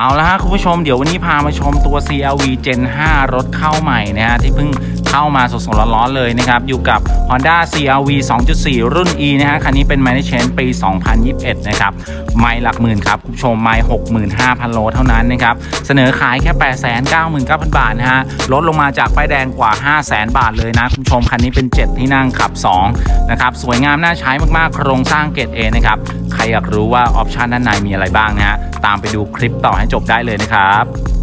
เอาละฮะคุณผู้ชมเดี๋ยววันนี้พามาชมตัว CRV Gen 5 รถเข้าใหม่นะฮะที่เพิ่ง เข้ามาสดๆร้อนๆเลยนะครับ อยู่กับ Honda CRV 2.4 รุ่น E นะฮะคันนี้เป็น m a n a g e n ปี 2021 นะครับไม่หลักหมื่นครับคุณผู้ชมไม่65,000 โลเท่านั้นนะครับ เสนอขายแค่ 899,000 บาทนะฮะลดลงมาจากป้ายแดงกว่า 500,000 บาทเลยนะคุณผู้ชมคันนี้เป็น 7 ที่นั่งขับ 2 นะครับ สวยงามน่าใช้มากๆ โครงสร้างเกรด A นะครับ ใครอยากรู้ว่าออปชันด้านในมีอะไรบ้างนะฮะตามไปดูคลิปต่อให้จบได้เลยนะครับ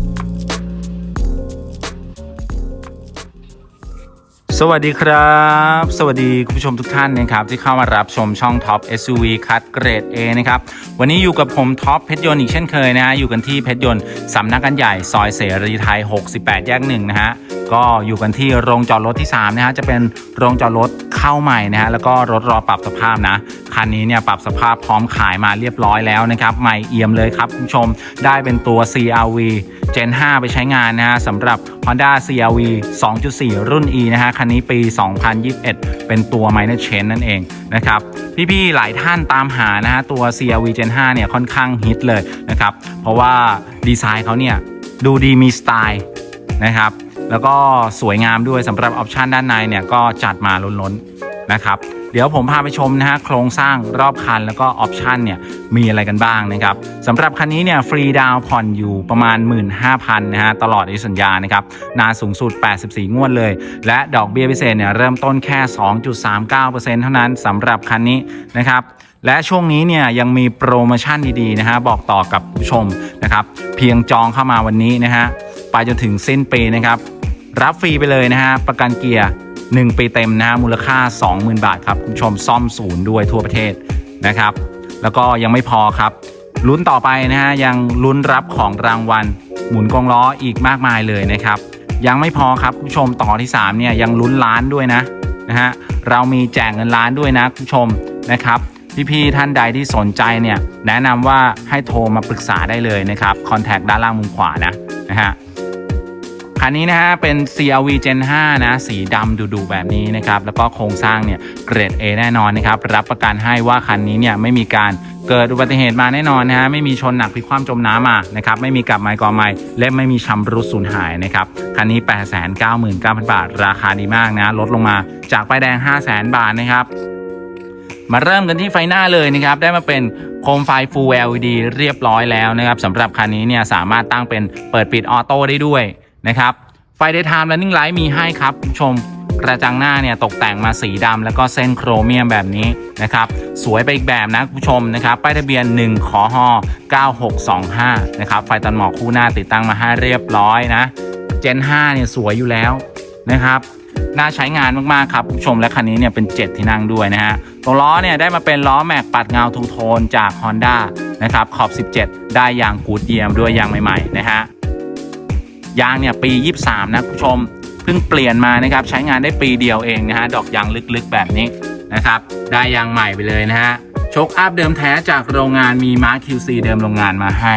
สวัสดีครับ สวัสดีคุณผู้ชมทุกท่านนะครับที่เข้ามารับชมช่องท็อป SUV คัดเกรด A นะครับวันนี้อยู่กับผมท็อปเพชรยนต์อีกเช่นเคยนะฮะอยู่กันที่เพชรยนต์สำนักงานใหญ่ซอยเสรีไทย 68 แยกหนึ่งนะฮะก็อยู่กันที่โรงจอดรถที่3นะฮะจะเป็นโรงจอดรถเข้าใหม่นะฮะแล้วก็รถรอปรับสภาพนะ คันนี้เนี่ยปรับสภาพพร้อมขายมาเรียบร้อยแล้วนะครับใหม่เอี่ยมเลยครับคุณผู้ชมได้เป็นตัว CRV Gen 5 ไปใช้งานนะฮะสำหรับ Honda CRV 2.4 รุ่น E นะฮะคันนี้ปี 2021 เป็นตัว Minor Change นั่นเองนะครับพี่ๆหลายท่านตามหานะฮะตัว CRV Gen 5 เนี่ยค่อนข้างฮิตเลยนะครับเพราะว่าดีไซน์เขาเนี่ยดูดีมีสไตล์นะครับแล้วก็สวยงามด้วยสำหรับออปชันด้านในเนี่ยก็จัดมาล้นๆ นะครับ เดี๋ยวผมพาไปชมนะฮะโครงสร้างรอบคันแล้วก็ออปชันเนี่ยมีอะไรกันบ้างนะครับสำหรับคันนี้เนี่ยฟรีดาวผ่อนอยู่ประมาณ 15,000นะฮะตลอดอายุสัญญานะครับนานสูงสุด 84 งวดเลย และดอกเบี้ยพิเศษเนี่ยเริ่มต้นแค่ 2.39%เท่านั้นสำหรับคันนี้นะครับและช่วงนี้เนี่ยยังมีโปรโมชั่นดีๆนะฮะบอกต่อกับผู้ชมนะครับเพียงจองเข้ามาวันนี้นะฮะไปจนถึงสิ้นปีนะครับรับฟรีไปเลยนะฮะประกันเกียร์ 1 ปีเต็มนะมูลค่า 20,000 บาทครับคุณชมซ่อมศูนย์ด้วยทั่วประเทศนะครับ แล้วก็ยังไม่พอครับลุ้นต่อไปนะฮะยังลุ้นรับของรางวัล หมุนกองล้ออีกมากมายเลยนะครับ ยังไม่พอครับคุณชมต่อที่3เนี่ยยังลุ้นล้านด้วยนะนะฮะเรามีแจกเงินล้านด้วยนะคุณชมนะครับพี่ๆท่านใดที่สนใจเนี่ยแนะนำว่าให้โทรมาปรึกษาได้เลยนะครับคอนแทคด้านล่างมุมขวานะนะฮะ คันนี้นะฮะเป็น CRV Gen 5 นะ สีดำดุๆแบบนี้นะครับ แล้วก็โครงสร้างเนี่ยเกรด A แน่นอนนะครับ รับประกันให้ว่าคันนี้เนี่ยไม่มีการเกิดอุบัติเหตุมาแน่นอนนะฮะไม่มีชนหนักพลิกคว่ำจมน้ำมานะครับไม่มีกลับไม้กอไม้และไม่มีชำรุดสูญหายนะครับคันนี้ 899,000 บาท ราคาดีมากนะลดลงมาจากป้ายแดง 500,000 บาทนะครับมาเริ่มกันที่ไฟหน้าเลยนะครับได้มาเป็นโคมไฟ Full LED เรียบร้อยแล้วนะครับสำหรับคันนี้เนี่ยสามารถตั้งเป็นเปิดปิดออโต้ได้ด้วย นะครับไฟ Daytime Running Light มีให้ครับคุณผู้ชมกระจังหน้าเนี่ยตกแต่งมาสีดำแล้วก็เส้นโครเมียมแบบนี้นะครับสวยไปอีกแบบนะคุณผู้ชมนะครับป้ายทะเบียน 1 ขอฮ9625 นะครับไฟตันหมอกคู่หน้าติดตั้งมาให้เรียบร้อยนะ Gen 5เนี่ยสวยอยู่แล้วนะครับน่าใช้งานมากๆครับคุณผู้ชมและคันนี้เนี่ยเป็น 7 ที่นั่งด้วยนะฮะตัวล้อเนี่ยได้มาเป็นล้อแม็กปัดเงาทูโทนจาก Honda นะครับขอบ 17 ได้ยางกูดเยียมด้วยยางใหม่ๆนะฮะ ยางเนี่ยปี 23 นะคุณผู้ชมเพิ่งเปลี่ยนมานะครับใช้งานได้ปีเดียวเองนะฮะดอกยางลึกๆแบบนี้นะครับได้ยางใหม่ไปเลยนะฮะโชคอัพเดิมแท้จากโรงงานมีมาร์ค QC เดิมโรงงานมาให้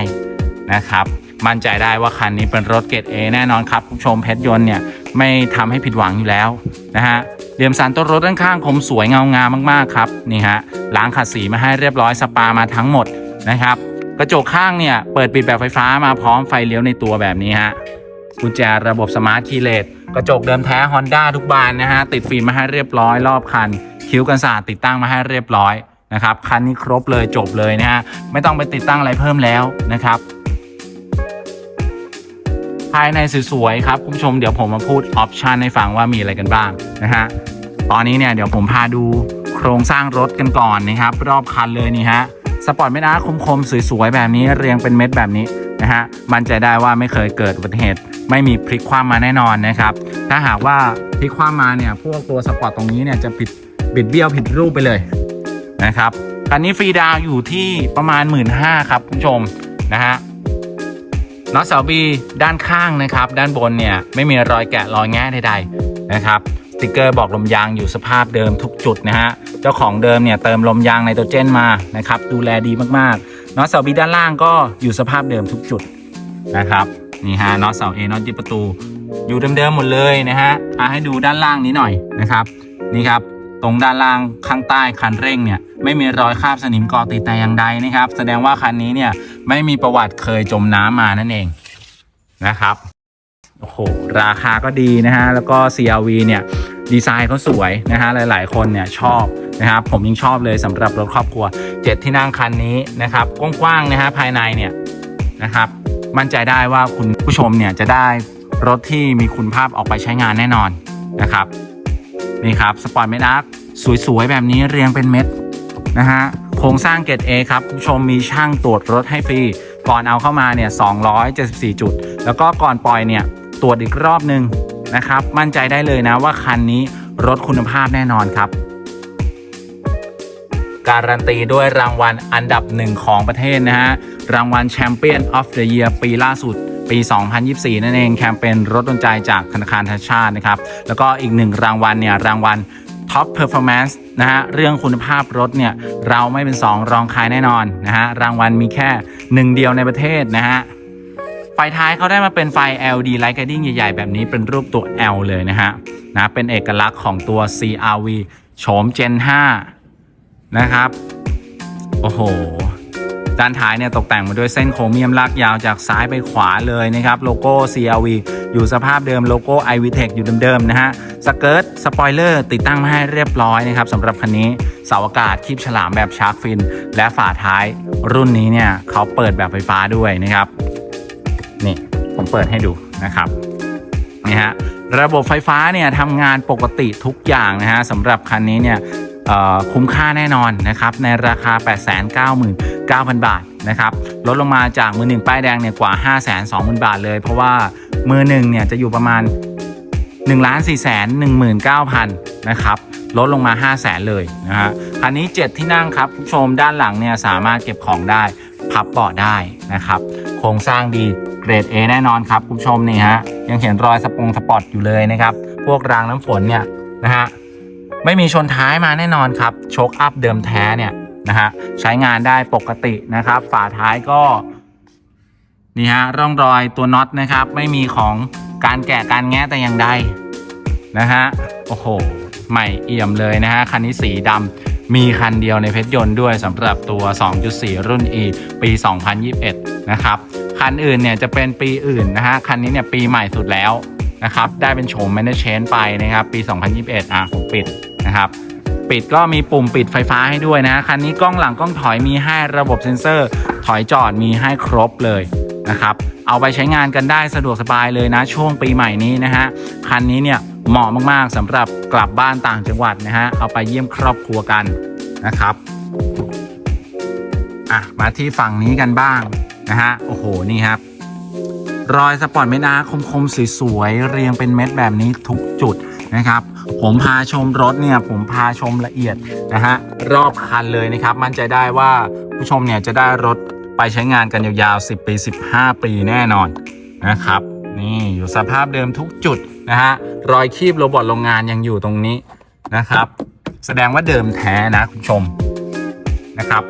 นะครับมั่นใจได้ว่าคันนี้เป็นรถเกรด A แน่นอนครับคุณผู้ชมเพชรยนต์เนี่ยไม่ทำให้ผิดหวังอยู่แล้วนะฮะเหลี่ยมสันต้นรถด้านข้างคมสวยเงางามมากๆครับนี่ฮะล้างขัดสีมาให้เรียบร้อยสปามาทั้งหมดนะครับกระจกข้างเนี่ยเปิดปิดแบบไฟฟ้ามาพร้อมไฟเลี้ยวในตัวแบบนี้ฮะ กุญแจระบบสมาร์ทคีย์เลสกระจกเดิมแท้ Honda ทุกบานนะฮะ ติดฟิล์มมาให้เรียบร้อย รอบคัน คิ้วกันศาสตร์ติดตั้งมาให้เรียบร้อยนะครับ คันนี้ครบเลยจบเลยนะฮะ ไม่ต้องไปติดตั้งอะไรเพิ่มแล้วนะครับ ภายในสวยๆครับ คุณผู้ชมเดี๋ยวผมมาพูดออปชันให้ฟังว่ามีอะไรกันบ้างนะฮะ ตอนนี้เนี่ยเดี๋ยวผมพาดูโครงสร้างรถกันก่อนนะครับ รอบคันเลยนี่ฮะสปอร์ตไม่นะคมๆสวยๆแบบนี้เรียงเป็นเม็ดแบบนี้นะฮะ มั่นใจได้ว่าไม่เคยเกิดอุบัติเหตุ ไม่มีพลิกคว่ำมาแน่นอนนะครับ ถ้าหากว่าพลิกคว่ำมาเนี่ยพวกตัวสปอร์ตตรงนี้เนี่ยจะปิดบิดเบี้ยวผิดรูปไปเลยนะครับคันนี้ฟรีดาวอยู่ที่ประมาณ 1 5ื่นครับคุณผู้ชมนะฮะน็อตเสาบีด้านข้างนะครับ ด้านบนเนี่ยไม่มีรอยแกะรอยแง่ใดๆนะครับสติกเกอร์บอกลมยางอยู่สภาพเดิมทุกจุดนะฮะเจ้าของเดิมเนี่ยเติมลมยางไนโตรเจนมานะครับ ดูแลดีมากๆน็อตเสาบีด้านล่างก็อยู่สภาพเดิมทุกจุดนะครับ นี่ฮะน็อตเสาเอน็อตยึดประตู อยู่เดิมๆหมดเลยนะฮะอะให้ดูด้านล่างนี้หน่อยนะครับ นี่ครับตรงด้านล่างข้างใต้คันเร่งเนี่ยไม่มีรอยคราบสนิมเกาะติดแต่อย่างใดนะครับ แสดงว่าคันนี้เนี่ยไม่มีประวัติเคยจมน้ำมานั่นเองนะครับโอ้โหราคาก็ดีนะฮะแล้วก็ CRV เนี่ยดีไซน์เขาสวยนะฮะหลาย ๆ คนเนี่ยชอบนะครับผมยิ่งชอบเลยสำหรับรถครอบครัว 7 ที่นั่งคันนี้นะครับกว้างๆนะฮะภายในเนี่ยนะครับ มั่นใจได้ว่าคุณผู้ชมเนี่ยจะได้รถที่มีคุณภาพออกไปใช้งานแน่นอนนะครับนี่ครับสปอร์ตเมดักสวยๆ แบบนี้เรียงเป็นเม็ดนะฮะโครงสร้างเกรด A ครับคุณผู้ชมมีช่างตรวจรถให้ฟรี ก่อนเอาเข้ามาเนี่ย 274 จุด แล้วก็ก่อนปล่อยเนี่ยตรวจอีกรอบหนึ่งนะครับ มั่นใจได้เลยนะว่าคันนี้รถคุณภาพแน่นอนครับ การันตีด้วยรางวัลอันดับหนึ่งของประเทศนะฮะ รางวัลแชมเปี้ยนออฟเดอะเยียร์ปีล่าสุดปี 2024 นั่นเองแคมเปญรถดนใจจากธนาคารธนชาตินะครับ แล้วก็อีกหนึ่งรางวัลเนี่ยรางวัล Top Performance นะฮะเรื่องคุณภาพรถเนี่ยเราไม่เป็น2รองใครแน่นอนนะฮะรางวัลมีแค่หนึ่งเดียวในประเทศนะฮะไฟท้ายเขาได้มาเป็นไฟ LED Light Guiding ใหญ่ ๆ แบบนี้เป็นรูปตัว L เลยนะฮะนะเป็นเอกลักษณ์ของตัว CRV โฉม Gen 5 นะครับ โอ้โห ด้านท้ายเนี่ยตกแต่งมาด้วยเส้นโครเมียมลากยาวจากซ้ายไปขวาเลยนะครับ โลโก้ CRV อยู่สภาพเดิมโลโก้ iVTEC อยู่เดิมๆนะฮะ สเกิร์ตสปอยเลอร์ติดตั้งมาให้เรียบร้อยนะครับสำหรับคันนี้เสาอากาศคีบฉลามแบบชาร์กฟิน และฝาท้ายรุ่นนี้เนี่ยเขาเปิดแบบไฟฟ้าด้วยนะครับ นี่ผมเปิดให้ดูนะครับนี่ฮะระบบไฟฟ้าเนี่ยทำงานปกติทุกอย่างนะฮะสำหรับคันนี้เนี่ย คุ้มค่าแน่นอนนะครับในราคา 899,000 บาทนะครับลดลงมาจากมือหนึ่งป้ายแดงเนี่ยกว่า 520,000 บาทเลย เพราะว่ามือหนึ่งเนี่ยจะอยู่ประมาณ1 4 1 9 0 0 0นะครับลดลงมา 5 0 0 0 0 0เลยนะฮะคันนี้ 7 ที่นั่งครับคุณผู้ชมด้านหลังเนี่ยสามารถเก็บของได้ พับเบาะได้นะครับโครงสร้างดีเกรด A แน่นอนครับคุณผู้ชมนี่ฮะยังเห็นรอยสปงสปอตอยู่เลยนะครับ พวกรางน้ำฝนเนี่ยนะฮะ ไม่มีชนท้ายมาแน่นอนครับโชคอัพเดิมแท้เนี่ยนะฮะใช้งานได้ปกตินะครับ ฝาท้ายก็นี่ฮะร่องรอยตัวน็อตนะครับ ไม่มีของการแกะการแงะแต่อย่างใดนะฮะโอ้โหใหม่เอี่ยมเลยนะฮะคันนี้สีดำมีคันเดียวในเพชรยนต์ด้วยสำหรับตัว 2.4 รุ่น E ปี 2021 นะครับคันอื่นเนี่ยจะเป็นปีอื่นนะฮะคันนี้เนี่ยปีใหม่สุดแล้วนะครับ ได้เป็นโฉม m a n a g e n ไปนะครับ ปี 2021 อะผมปิด นะครับปิดก็มีปุ่มปิดไฟฟ้าให้ด้วยนะคันนี้กล้องหลังกล้องถอยมีให้ระบบเซ็นเซอร์ ถอยจอดมีให้ครบเลยนะครับเอาไปใช้งานกันได้สะดวกสบายเลยนะช่วงปีใหม่นี้นะฮะคันนี้เนี่ยเหมาะมากๆสำหรับกลับบ้านต่างจังหวัดนะฮะเอาไปเยี่ยมครอบครัวกันนะครับอะมาที่ฝั่งนี้กันบ้างนะฮะโอ้โหนี่ครับรอยสปอร์ตเม็ดอาคมคมๆสวยๆเรียงเป็นเม็ดแบบนี้ทุกจุดนะครับ ผมพาชมรถเนี่ยผมพาชมละเอียดนะฮะรอบคันเลยนะครับ มั่นใจได้ว่าผู้ชมเนี่ยจะได้รถไปใช้งานกันยาวๆ 10 ปี 15 ปีแน่นอนนะครับ นี่อยู่สภาพเดิมทุกจุดนะฮะรอยคีบโรบอทโรงงานยังอยู่ตรงนี้นะครับ แสดงว่าเดิมแท้นะคุณชมนะครับ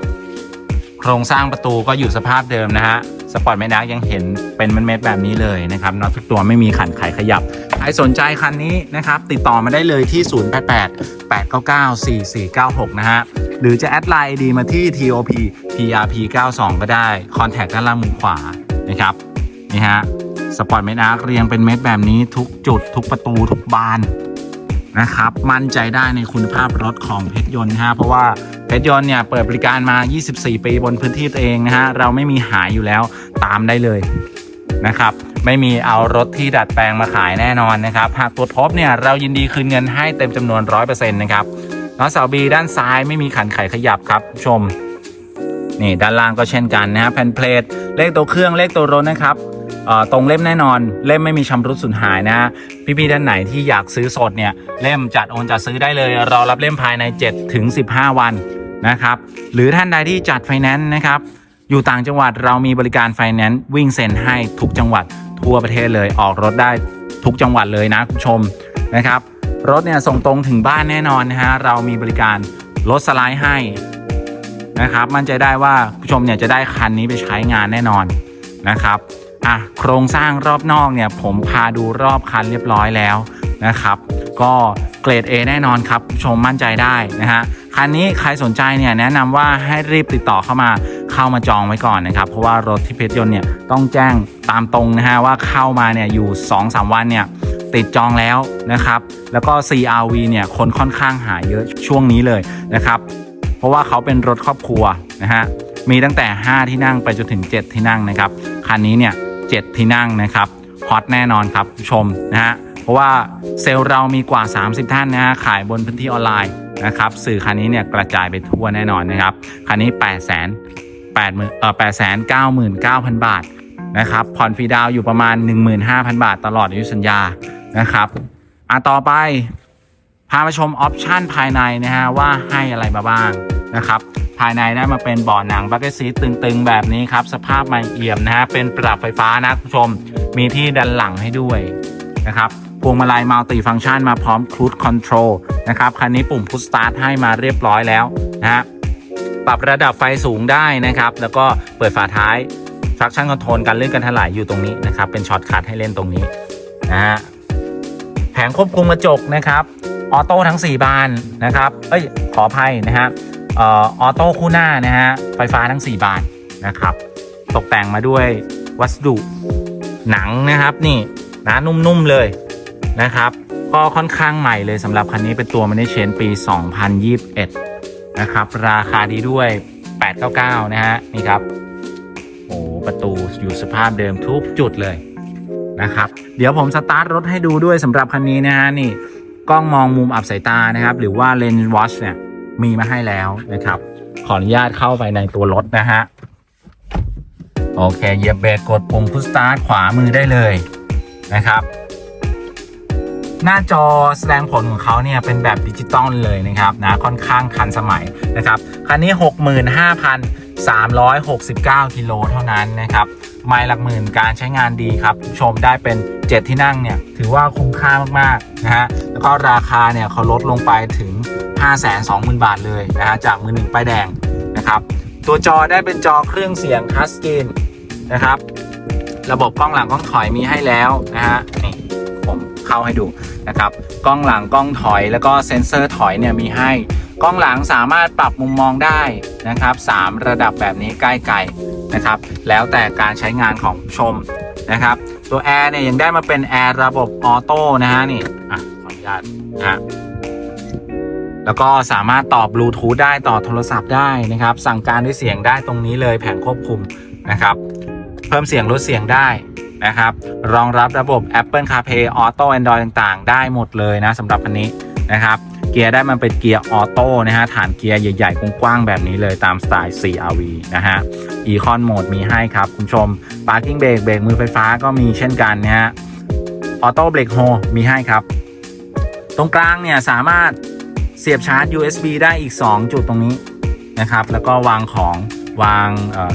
โครงสร้างประตูก็อยู่สภาพเดิมนะฮะสปอร์ตแมดักยังเห็นเป็นเม็ดๆแบบนี้เลยนะครับน็อตทุกตัวไม่มีขันไขขยับ ใครสนใจคันนี้นะครับ ติดต่อมาได้เลยที่ 088 899 4496 นะฮะ หรือจะแอดไลน์ ID มาที่ TOP PRP 92ก็ได้ คอนแทคด้านล่างมุมขวานะครับ นี่ฮะ สปอร์ตเมดักเรียงเป็นเม็ดแบบนี้ทุกจุด ทุกประตู ทุกบานนะครับ มั่นใจได้ในคุณภาพรถของเพชรยนต์นะฮะเพราะว่าเพชรยนต์เนี่ยเปิดบริการมา 24 ปีบนพื้นที่ตัวเองนะฮะ เราไม่มีหายอยู่แล้วตามได้เลยนะครับ ไม่มีเอารถที่ดัดแปลงมาขายแน่นอนนะครับ หากตรวจพบเนี่ยเรายินดีคืนเงินให้เต็มจำนวน 100%นะครับล้อเสาบีด้านซ้ายไม่มีขันไขขยับครับชมนี่ด้านล่างก็เช่นกันนะฮะแผ่นเพลทเลขตัวเครื่องเลขตัวรถนะครับเอ่อตรงเล่มแน่นอน เล่มไม่มีชำรุดสูญหายนะฮะพี่ๆด้านไหนที่อยากซื้อสดเนี่ยเล่มจัดโอนจัดซื้อได้เลยรอรับเล่มภายใน7ถึง15 วันนะครับหรือท่านใดที่จัดไฟแนนซ์นะครับอยู่ต่างจังหวัดเรามีบริการไฟแนนซ์วิ่งเซ็นให้ทุกจังหวัด ทั่วประเทศเลยออกรถได้ทุกจังหวัดเลยนะคุณผู้ชมนะครับ รถเนี่ยส่งตรงถึงบ้านแน่นอนนะฮะเรามีบริการรถสไลด์ให้นะครับ มั่นใจได้ว่าผู้ชมเนี่ยจะได้คันนี้ไปใช้งานแน่นอนนะครับอะโครงสร้างรอบนอกเนี่ยผมพาดูรอบคันเรียบร้อยแล้วนะครับ ก็เกรด A แน่นอนครับผู้ชมมั่นใจได้นะฮะ คันนี้ใครสนใจเนี่ยแนะนำว่าให้รีบติดต่อเข้ามาเข้ามาจองไว้ก่อนนะครับ เพราะว่ารถที่เพชรยนต์เนี่ยต้องแจ้งตามตรงนะฮะว่าเข้ามาเนี่ยอยู่ 2-3 วันเนี่ยติดจองแล้วนะครับ แล้วก็ CRV เนี่ยคนค่อนข้างหายเยอะช่วงนี้เลยนะครับ เพราะว่าเขาเป็นรถครอบครัวนะฮะมีตั้งแต่ 5 ที่นั่งไปจนถึง 7 ที่นั่งนะครับคันนี้เนี่ย7ที่นั่งนะครับฮอตแน่นอนครับชมนะฮะเพราะว่าเซลล์เรามีกว่า 30 ท่านนะฮะขายบนพื้นที่ออนไลน์ นะครับ สื่อคันนี้เนี่ยกระจายไปทั่วแน่นอนนะครับ คันนี้8 8 0 0 0 0เอ่อ8 9 9 0 0 0 บาทนะครับ ผ่อนฟรีดาวอยู่ประมาณ 15,000 บาทตลอดอายุสัญญานะครับอะต่อไป พามาชมออปชันภายในนะฮะว่าให้อะไรมาบ้างนะครับภายในได้มาเป็นเบาะหนังบักเก็ตซีตึงๆ แบบนี้ครับ สภาพไม่เอี่ยมนะฮะเป็นปรับไฟฟ้านะคุณผู้ชม มีที่ดันหลังให้ด้วยนะครับ พวงมาลัยมัลติฟัง c t ชันมาพร้อมค u ู e คอนโทรลนะครับ คันนี้ปุ่มพุชสตาร์ทให้มาเรียบร้อยแล้วนะฮะปรับระดับไฟสูงได้นะครับ แล้วก็เปิดฝาท้าย traction control การเลื่อนการถลายอยู่ตรงนี้นะครับ เป็นช็อตคัทให้เล่นตรงนี้นะฮะแผงควบคุมกระจกนะครับออโต้ทั้ง 4 บานนะครับ เอ้ย ขออภัยนะฮะออโต้คู่หน้านะฮะ ไฟฟ้าทั้ง 4 บานนะครับ ตกแต่งมาด้วยวัสดุหนังนะครับนี่นะนุ่มๆเลย นะครับก็ค่อนข้างใหม่เลยสำหรับคันนี้เป็นตัวมันได้เชนปี 2021 นะครับ ราคาดีด้วย 899 นะฮะ นี่ครับ โอ้ประตูอยู่สภาพเดิมทุกจุดเลยนะครับ เดี๋ยวผมสตาร์ทรถให้ดูด้วยสำหรับคันนี้นะฮะ นี่กล้องมองมุมอับสายตานะครับ หรือว่าเลนส์วอชเนี่ย มีมาให้แล้วนะครับ ขออนุญาตเข้าไปในตัวรถนะฮะ โอเคเหยียบเบรกกดปุ่มพุชสตาร์ทขวามือได้เลยนะครับ หน้าจอแสดงผลของเขาเนี่ยเป็นแบบดิจิตอลเลยนะครับนะค่อนข้างทันสมัยนะครับคันนี้ 65,369กิโลเท่านั้นนะครับไมล์หลักหมื่นการใช้งานดีครับชมได้เป็น 7 ที่นั่งเนี่ยถือว่าคุ้มค่ามากๆนะฮะแล้วก็ราคาเนี่ยเขาลดลงไปถึง 520,000 บาทเลยนะฮะจากมือหนึ่งป้ายแดงนะครับตัวจอได้เป็นจอเครื่องเสียงทัชสกรีนนะครับระบบกล้องหลังกล้องถอยมีให้แล้วนะฮะ เข้าให้ดูนะครับกล้องหลังกล้องถอยแล้วก็เซ็นเซอร์ถอยเนี่ยมีให้กล้องหลังสามารถปรับมุมมองได้นะครับ 3 ระดับแบบนี้ใกล้ไกลนะครับ แล้วแต่การใช้งานของชมนะครับ ตัวแอร์เนี่ยยังได้มาเป็นแอร์ระบบออโต้นะฮะนี่อะขออนุญาตนะฮะแล้วก็สามารถต่อบลูทูธได้ต่อโทรศัพท์ได้นะครับ สั่งการด้วยเสียงได้ตรงนี้เลยแผงควบคุมนะครับ เพิ่มเสียงลดเสียงได้ นะครับ รองรับระบบ Apple CarPlay Auto Android ต่างๆ ได้หมดเลยนะสำหรับคันนี้นะครับ เกียร์ได้มันเป็นเกียร์ออโต้นะฮะฐานเกียร์ใหญ่ๆกว้างๆแบบนี้เลยตามสไตล์ CRV นะฮะ Econ Mode มีให้ครับ คุณชม Parking Brake เบรกมือไฟฟ้าก็มีเช่นกันนะฮะ Auto Brake Hold มีให้ครับ ตรงกลางเนี่ยสามารถเสียบชาร์จ USB ได้อีก 2 จุดตรงนี้นะครับ แล้วก็วางของวาง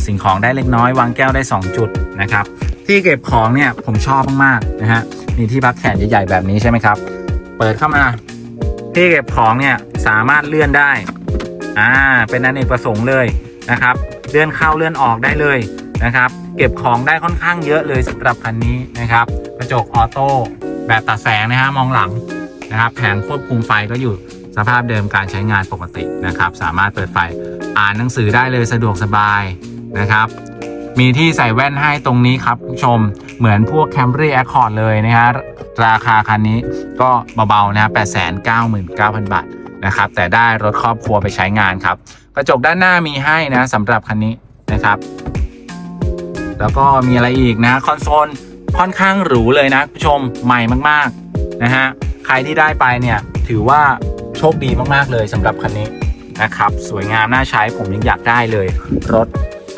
สิ่งของได้เล็กน้อย วางแก้วได้ 2 จุดนะครับ ที่เก็บของเนี่ยผมชอบมากๆนะฮะมีที่พักแขนใหญ่ๆแบบนี้ใช่ไหมครับ เปิดเข้ามา ที่เก็บของเนี่ยสามารถเลื่อนได้อ่าเป็นอันเอกประสงค์เลยนะครับ เลื่อนเข้าเลื่อนออกได้เลยนะครับ เก็บของได้ค่อนข้างเยอะเลยสำหรับคันนี้นะครับ กระจกออโต้แบบตัดแสงนะฮะมองหลังนะครับ แผงควบคุมไฟก็อยู่สภาพเดิมการใช้งานปกตินะครับ สามารถเปิดไฟอ่านหนังสือได้เลยสะดวกสบายนะครับ มีที่ใส่แว่นให้ตรงนี้ครับผู้ชมเหมือนพวก Camry Accord เลยนะฮะราคาคันนี้ก็เบาๆนะ899,000 บาทนะครับ แต่ได้รถครอบครัวไปใช้งานครับ กระจกด้านหน้ามีให้นะสำหรับคันนี้นะครับ แล้วก็มีอะไรอีกนะคอนโซลค่อนข้างหรูเลยนะผู้ชมใหม่มากๆนะฮะใครที่ได้ไปเนี่ยถือว่าโชคดีมากๆเลยสำหรับคันนี้นะครับ สวยงามน่าใช้ผมยังอยากได้เลย รถ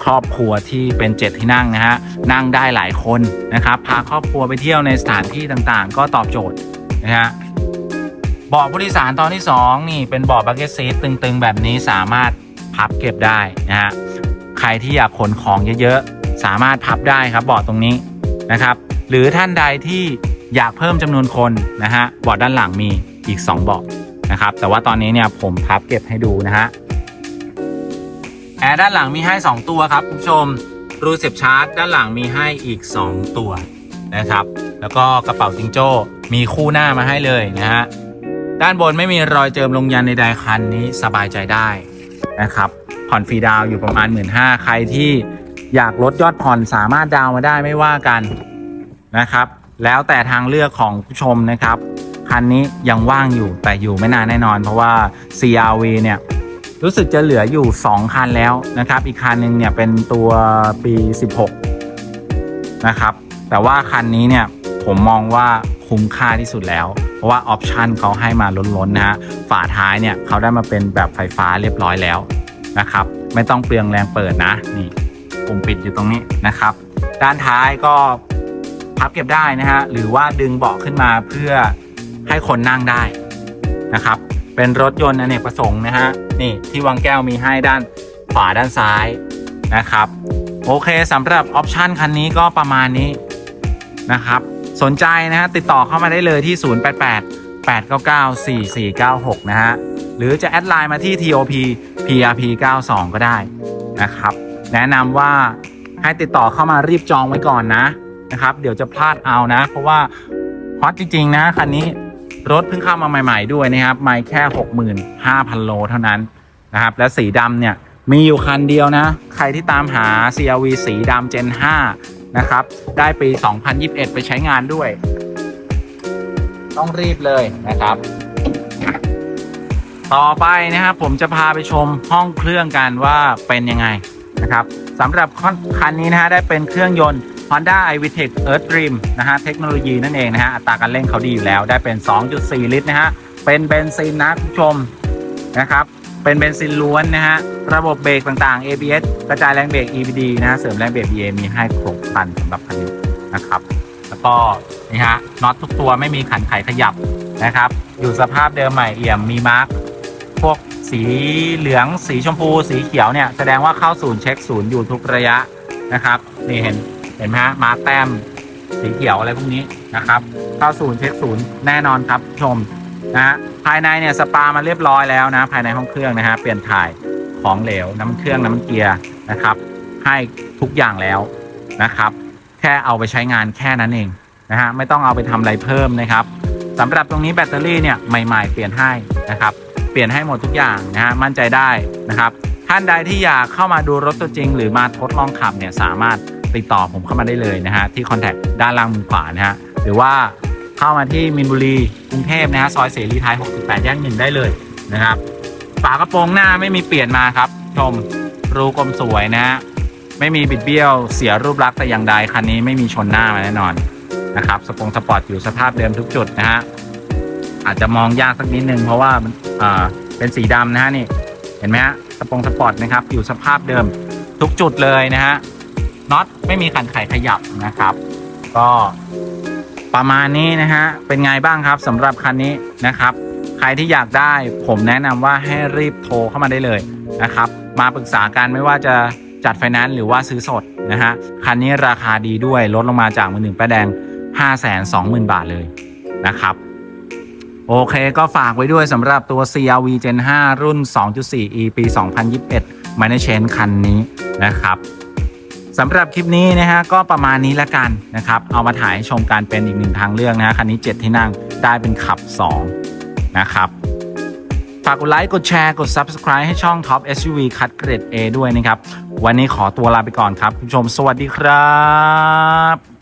ครอบครัวที่เป็นเจ็ดที่นั่งนะฮะนั่งได้หลายคนนะครับพาครอบครัวไปเที่ยวในสถานที่ต่างๆ ก็ตอบโจทย์นะฮะเบาะผู้โดยสารตอนที่ 2 นี่เป็นเบาะบักเก็ตซีทตึงๆ แบบนี้สามารถพับเก็บได้นะฮะใครที่อยากขนของเยอะๆ สามารถพับได้ครับเบาะตรงนี้นะครับ หรือท่านใดที่อยากเพิ่มจำนวนคนนะฮะเบาะด้านหลังมีอีก 2 เบาะนะครับแต่ว่าตอนนี้เนี่ยผมพับเก็บให้ดูนะฮะ ร์ด้านหลังมีให้ 2 ตัวครับคุณผู้ชมรูเสียบชาร์จด้านหลังมีให้อีก 2 ตัวนะครับ แล้วก็กระเป๋าจิงโจ้มีคู่หน้ามาให้เลยนะฮะด้านบนไม่มีรอยเจิมลงยันในใดๆคันนี้สบายใจได้นะครับผ่อนฟรีดาวอยู่ประมาณ 1 5ื่นใครที่อยากลดยอดผ่อนสามารถดาวมาได้ไม่ว่ากันนะครับ แล้วแต่ทางเลือกของผู้ชมนะครับ คันนี้ยังว่างอยู่แต่อยู่ไม่นานแน่นอน เพราะว่า CRV เนี่ย รู้สึกจะเหลืออยู่ 2 คันแล้วนะครับ อีกคันหนึ่งเนี่ยเป็นตัวปี 16 นะครับ แต่ว่าคันนี้เนี่ยผมมองว่าคุ้มค่าที่สุดแล้ว เพราะว่าออปชันเขาให้มาล้นๆนะฮะฝาท้ายเนี่ยเขาได้มาเป็นแบบไฟฟ้าเรียบร้อยแล้วนะครับ ไม่ต้องเปลืองแรงเปิดนะนี่ปุ่มปิดอยู่ตรงนี้นะครับ ด้านท้ายก็พับเก็บได้นะฮะหรือว่าดึงเบาะขึ้นมาเพื่อให้คนนั่งได้นะครับ เป็นรถยนต์อเนกประสงค์นะฮะนี่ที่วางแก้วมีให้ด้านขวาด้านซ้ายนะครับ โอเคสำหรับออปชันคันนี้ก็ประมาณนี้นะครับ สนใจนะฮะติดต่อเข้ามาได้เลยที่ 088 899 4496 นะฮะ หรือจะแอดไลน์มาที่ TOP PRP 92ก็ได้นะครับ แนะนำว่าให้ติดต่อเข้ามารีบจองไว้ก่อนนะนะครับ เดี๋ยวจะพลาดเอานะ เพราะว่าฮอตจริงๆนะคันนี้ รถเพิ่งเข้ามาใหม่ๆด้วยนะครับไม่แค่ 65,000 โลเท่านั้นนะครับ และสีดำเนี่ยมีอยู่คันเดียวนะ ใครที่ตามหา CRV สีดำ Gen 5 นะครับ ได้ปี 2021 ไปใช้งานด้วย ต้องรีบเลยนะครับ ต่อไปนะครับผมจะพาไปชมห้องเครื่องกันว่าเป็นยังไงนะครับสำหรับคันนี้นะฮะได้เป็นเครื่องยนต์ Honda iVTEC Earth Dream นะฮะเทคโนโลยีนั่นเองนะฮะอัตราการเร่งเขาดีอยู่แล้วได้เป็น 2.4 ลิตรนะฮะเป็นเบนซินนะคุณผู้ชมนะครับเป็นเบนซินล้วนนะฮะระบบเบรกต่างๆ ABS กระจายแรงเบรก EBD นะฮะเสริมแรงเบรก BA มีให้ครบครันสำหรับคันนี้นะครับ แล้วก็นี่ฮะน็อตทุกตัวไม่มีขันไขขยับนะครับ อยู่สภาพเดิมใหม่เอี่ยมมีมาร์กพวกสีเหลืองสีชมพู สีเขียวเนี่ย แสดงว่าเข้าศูนย์เช็คศูนย์อยู่ทุกระยะนะครับ นี่เห็น เห็นไหมฮะมาแต้มสีเขียวอะไรพวกนี้นะครับ เข้าศูนย์เช็คศูนย์แน่นอนครับชมนะฮะภายในเนี่ยสปามาเรียบร้อยแล้วนะ ภายในห้องเครื่องนะฮะเปลี่ยนถ่ายของเหลวน้ำเครื่องน้ำเกียร์นะครับ ให้ทุกอย่างแล้วนะครับ แค่เอาไปใช้งานแค่นั้นเองนะฮะไม่ต้องเอาไปทำอะไรเพิ่มนะครับสำหรับตรงนี้แบตเตอรี่เนี่ยใหม่ ๆ เปลี่ยนให้นะครับ เปลี่ยนให้หมดทุกอย่างนะฮะมั่นใจได้นะครับ ท่านใดที่อยากเข้ามาดูรถตัวจริง หรือมาทดลองขับเนี่ยสามารถ ติดต่อผมเข้ามาได้เลยนะฮะที่คอนแทคด้านล่างมุมขวานะฮะหรือว่าเข้ามาที่มินบุรีกรุงเทพนะฮะซอยเสรีไทย 68 แยกหนึ่งได้เลยนะครับ ฝากระโปรงหน้าไม่มีเปลี่ยนมาครับ ชมรูกลมสวยนะฮะไม่มีบิดเบี้ยวเสียรูปลักษณ์แต่อย่างใดคันนี้ไม่มีชนหน้ามาแน่นอนนะครับสปงสปอร์ตอยู่สภาพเดิมทุกจุดนะฮะอาจจะมองยากสักนิดนึงเพราะว่ามันอ่าเป็นสีดำนะฮะนี่เห็นไหมฮะสปงสปอร์ตนะครับอยู่สภาพเดิมทุกจุดเลยนะฮะ น็อตไม่มีขันไขขยับนะครับ ก็ประมาณนี้นะฮะเป็นไงบ้างครับสำหรับคันนี้นะครับ ใครที่อยากได้ผมแนะนำว่าให้รีบโทรเข้ามาได้เลยนะครับ มาปรึกษากันไม่ว่าจะจัดไฟแนนซ์หรือว่าซื้อสดนะฮะคันนี้ราคาดีด้วยลดลงมาจากมือหนึ่งป้ายแดง 5 2 0 0 0 0 บาทเลยนะครับ โอเคก็ฝากไว้ด้วยสำหรับตัว CRV Gen 5 รุ่น 2.4e ปี 2021 m a n a g e n คันนี้นะครับ สำหรับคลิปนี้นะฮะก็ประมาณนี้แล้วกันนะครับ เอามาถ่ายให้ชมการเป็นอีกหนึ่งทางเลือกนะฮะคันนี้ 7 ที่นั่งได้เป็นขับ 2 นะครับฝากกดไลค์ กดแชร์ กด Subscribe ให้ช่อง Top SUV คัดเกรด A ด้วยนะครับ วันนี้ขอตัวลาไปก่อนครับคุณผู้ชมสวัสดีครับ